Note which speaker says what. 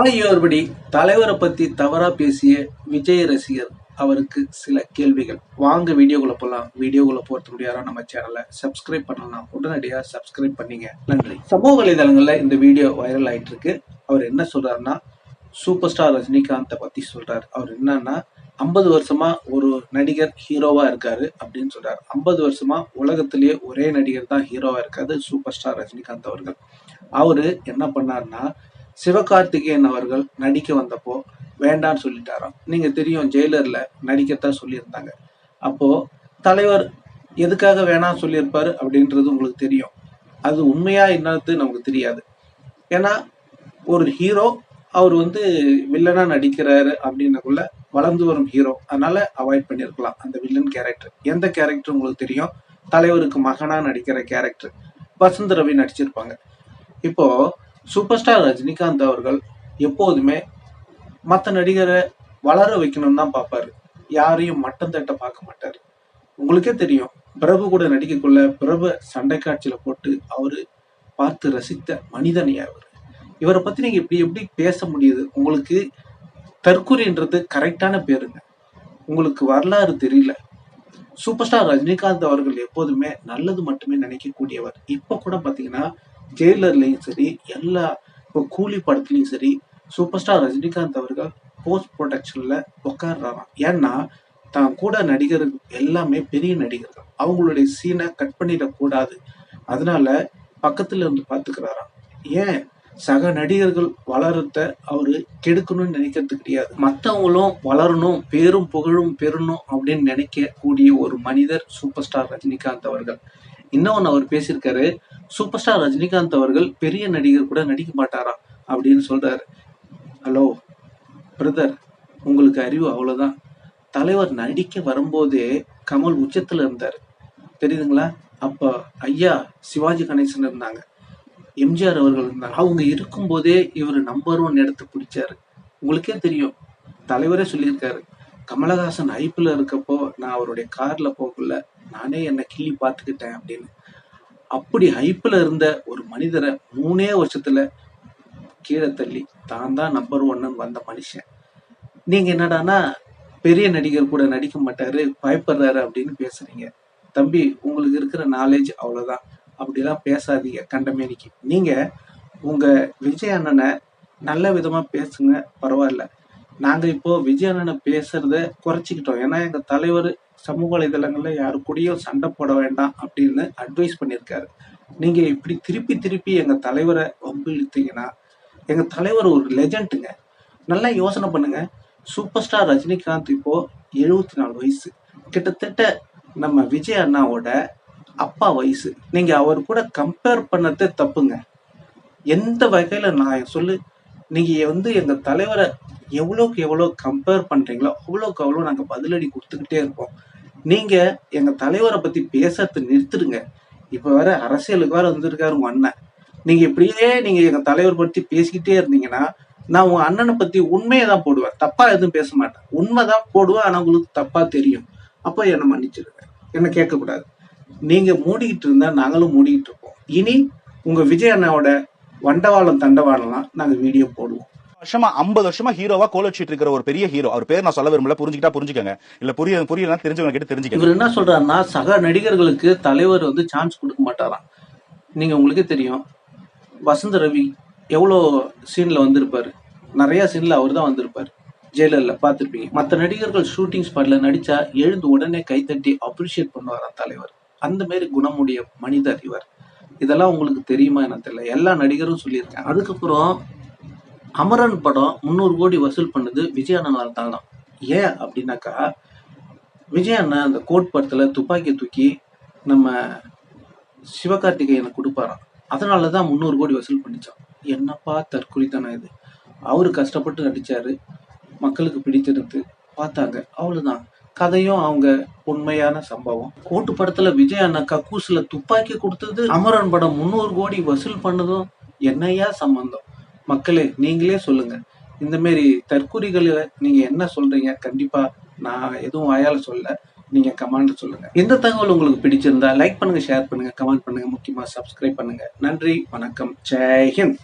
Speaker 1: ஆகியோர்படி தலைவரை பத்தி தவறா பேசிய விஜய் ரசிகர் அவருக்கு சில கேள்விகள். வாங்க வீடியோக்குள்ள போலாம். வீடியோக்குள்ள போறதுக்கு முடியாத நம்ம சேனலை சப்ஸ்கிரைப் பண்ணலாம். உடனடியா சப்ஸ்கிரைப் பண்ணீங்க. நன்றி. சமூக வலைதளங்கள்ல இந்த வீடியோ வைரல் ஆயிட்டு இருக்கு அவர் என்ன சொல்றாருன்னா சூப்பர் ஸ்டார் ரஜினிகாந்தை பத்தி சொல்றாரு. அவர் என்னன்னா ஐம்பது வருஷமா ஒரு நடிகர் ஹீரோவா இருக்காரு அப்படின்னு சொல்றாரு. ஐம்பது வருஷமா உலகத்திலேயே ஒரே நடிகர் தான் ஹீரோவா இருக்காரு சூப்பர் ஸ்டார் ரஜினிகாந்த் அவர்கள். அவரு என்ன பண்ணாருன்னா சிவகார்த்திகேயன் அவர்கள் நடிக்க வந்தப்போ வேண்டான்னு சொல்லிட்டாராம். நீங்க தெரியும் ஜெயிலர்ல நடிக்கத்தான் சொல்லியிருந்தாங்க. அப்போ தலைவர் எதுக்காக வேணாம் சொல்லியிருப்பாரு அப்படின்றது உங்களுக்கு தெரியும். அது உண்மையா என்னது நமக்கு தெரியாது. ஏன்னா ஒரு ஹீரோ அவர் வந்து வில்லனா நடிக்கிறாரு அப்படின்னக்குள்ள வளர்ந்து வரும் ஹீரோ அதனால அவாய்ட் பண்ணியிருக்கலாம் அந்த வில்லன் கேரக்டர் எந்த கேரக்டர் உங்களுக்கு தெரியும்? தலைவருக்கு மகனா நடிக்கிற கேரக்டர் வசந்த் ரவி நடிச்சிருப்பாங்க. இப்போ சூப்பர் ஸ்டார் ரஜினிகாந்த் அவர்கள் எப்போதுமே மற்ற நடிகரை வளர வைக்கணும்னு தான் பார்ப்பாரு. யாரையும் மட்டம் தட்ட பார்க்க மாட்டார். உங்களுக்கே தெரியும் பிரபு கூட நடிக்கக்குள்ள பிரபு சண்டை காட்சியில போட்டு அவரு பார்த்து ரசித்த மனிதனையா அவர் இவரை பத்தி நீங்க இப்படி எப்படி பேச முடியுது? உங்களுக்கு தற்கொலைன்றது கரெக்டான பேருங்க. உங்களுக்கு வரலாறு தெரியல. சூப்பர் ஸ்டார் ரஜினிகாந்த் அவர்கள் எப்போதுமே நல்லது மட்டுமே நினைக்கக்கூடியவர். இப்போ கூட பார்த்தீங்கன்னா ஜெயிலர்லயும் சரி எல்லா இப்போ கூலி படத்துலையும் சரி சூப்பர் ஸ்டார் ரஜினிகாந்த் அவர்கள் போஸ்ட் ப்ரொடக்ஷன்ல உட்காடுறாராம் ஏன்னா தான் கூட நடிகர்கள் எல்லாமே பெரிய நடிகர்கள். அவங்களுடைய சீனை கட் பண்ணிடக்கூடாது. அதனால பக்கத்துல இருந்து பாத்துக்கிறாராம். ஏன்? சக நடிகர்கள் வளரத்த அவரு கெடுக்கணும்னு நினைக்கிறது கிடையாது. மற்றவங்களும் வளரணும் பேரும் புகழும் பெறணும் அப்படின்னு நினைக்கக்கூடிய ஒரு மனிதர் சூப்பர் ஸ்டார் ரஜினிகாந்த் அவர்கள். இன்னொன்று அவர் பேசியிருக்காரு சூப்பர் ஸ்டார் ரஜினிகாந்த் அவர்கள் பெரிய நடிகர் கூட நடிக்க மாட்டாரா? அப்படின்னு சொல்றாரு. ஹலோ பிரதர் உங்களுக்கு அறிவு அவ்வளோதான் தலைவர் நடிக்க வரும்போதே கமல் உச்சத்தில் இருந்தார். தெரியுதுங்களா? அப்போ ஐயா சிவாஜி கணேசன் இருந்தாங்க. எம்ஜிஆர் அவர்கள் இருந்தாங்க. அவங்க இருக்கும்போதே இவர் நம்பர் ஒன் இடத்த பிடிச்சாரு. உங்களுக்கே தெரியும். தலைவரே சொல்லியிருக்காரு. கமலஹாசன் ஐப்பில் இருக்கப்போ நான் அவருடைய காரில் போகல நானே என்னை கிள்ளி பார்த்துக்கிட்டேன் அப்படின்னு. அப்படி ஹைப்பில் இருந்த ஒரு மனிதரை மூணே வருஷத்தில் கீழே தள்ளி தான் தான் நம்பர் ஒன்னு வந்த மனுஷன். நீங்கள் என்னடானா பெரிய நடிகர் கூட நடிக்க மாட்டாரு பயப்படுறாரு அப்படின்னு பேசுறீங்க. தம்பி உங்களுக்கு இருக்கிற நாலேஜ் அவ்வளோதான் அப்படிலாம் பேசாதீங்க கண்டமேனிக்கு. நீங்கள் உங்கள் விஜய் அண்ணனை நல்ல விதமாக பேசுங்க பரவாயில்ல. நாங்க இப்போ விஜய் அண்ணனை பேசுறத குறைச்சிக்கிட்டோம். ஏன்னா எங்க தலைவர் சமூக வலைதளங்கள்ல யாரு கூடயும் சண்டை போட வேண்டாம் அப்படின்னு அட்வைஸ் பண்ணியிருக்காரு. நீங்க இப்படி திருப்பி திருப்பி எங்க தலைவரை வம்பு இழுத்தீங்கன்னா எங்க தலைவர் ஒரு லெஜண்டுங்க நல்லா யோசனை பண்ணுங்க. சூப்பர் ஸ்டார் ரஜினிகாந்த் இப்போ எழுபத்தி நாலு வயசு. கிட்டத்தட்ட நம்ம விஜய் அண்ணாவோட அப்பா வயசு. நீங்க அவர் கூட கம்பேர் பண்ணதே தப்புங்க. எந்த வகையில நான் சொல்லு நீங்க வந்து எங்க தலைவரை எவ்வளோக்கு எவ்வளோ கம்பேர் பண்ணுறீங்களோ அவ்வளோக்கு அவ்வளோ நாங்கள் பதிலடி கொடுத்துக்கிட்டே இருப்போம். நீங்கள் எங்கள் தலைவரை பற்றி பேசுறது நிறுத்துடுங்க. இப்போ வேற அரசியலுக்கு வேற வந்திருக்காரு உங்கள் அண்ணன். நீங்கள் இப்படியே நீங்கள் எங்கள் தலைவர் பற்றி பேசிக்கிட்டே இருந்தீங்கன்னா நான் உங்கள் அண்ணனை பற்றி உண்மையை தான் போடுவேன். தப்பாக எதுவும் பேச மாட்டேன். உண்மை தான் போடுவேன் ஆனால் உங்களுக்கு தப்பாக தெரியும். அப்போ என்னை மன்னிச்சிடுங்க. என்னை கேட்கக்கூடாது. நீங்கள் மூடிக்கிட்டு இருந்தால் நாங்களும் மூடிக்கிட்டு இருப்போம். இனி உங்கள் விஜய் அண்ணாவோட வண்டவாளம் தண்டவாளம்லாம் நாங்கள் வீடியோ போடுவோம்.
Speaker 2: வருஷமா ஐம்பது வருஷமா ஹீரோவா கோலச்சிட்டு இருக்கிற ஒரு பெரிய ஹீரோ. அவர் பேர் நான் சொல்ல விரும்பல புரிஞ்சுக்கிட்டா புரிஞ்சுக்கங்க. இல்ல புரிய புரியல தெரிஞ்சவங்க கிட்ட தெரிஞ்சுக்கங்க.
Speaker 1: இவர் என்ன சொல்றாருன்னா சக நடிகர்களுக்கு தலைவர் வந்து சான்ஸ் கொடுக்க மாட்டாராம். நீங்க உங்களுக்கே தெரியும். வசந்த ரவி எவ்வளோ சீன்ல வந்திருப்பாரு. நிறைய சீன்ல அவர் தான் வந்திருப்பாரு. ஜெயலலிதா பார்த்துருப்பீங்க. மற்ற நடிகர்கள் ஷூட்டிங் ஸ்பாட்ல நடிச்சா எழுந்து உடனே கைத்தட்டி அப்ரிஷியேட் பண்ணுவாராம் தலைவர்? அந்த மாரி குணமுடைய மனிதர் இவர் இதெல்லாம் உங்களுக்கு தெரியுமா எனக்கு தெரியல. எல்லா நடிகரும் சொல்லியிருக்கேன் அதுக்கப்புறம் அமரன் படம் முந்நூறு கோடி வசூல் பண்ணது விஜய் அண்ணனால் தான் ஏன் அப்படின்னாக்கா விஜய் அண்ணன் அந்த கோட் படத்தில் துப்பாக்கி தூக்கி நம்ம சிவகார்த்திகேயனை கொடுப்பாராம். அதனால தான் முந்நூறு கோடி வசூல் பண்ணிச்சான் என்னப்பா தற்கொலைத்தானே இது. அவர் கஷ்டப்பட்டு நடிச்சாரு. மக்களுக்கு பிடித்திருந்து பார்த்தாங்க. அவ்வளோதான் கதையும் அவங்க உண்மையான சம்பவம். கோட்டு படத்துல விஜய் அண்ணா கக்கூஸ்ல துப்பாக்கி கொடுத்தது அமரன் படம் முந்நூறு கோடி வசூல் பண்ணதும் என்னையா சம்பந்தம்? மக்களே நீங்களே சொல்லுங்க. இந்த மாரி தற்கொலைகளை நீங்க என்ன சொல்றீங்க? கண்டிப்பா நான் எதுவும் வாயால் சொல்ல நீங்க கமெண்ட் சொல்லுங்க. இந்த தகவல் உங்களுக்கு பிடிச்சிருந்தா லைக் பண்ணுங்க ஷேர் பண்ணுங்க கமெண்ட் பண்ணுங்க முக்கியமா சப்ஸ்கிரைப் பண்ணுங்க. நன்றி வணக்கம் ஜெய்ஹிந்த்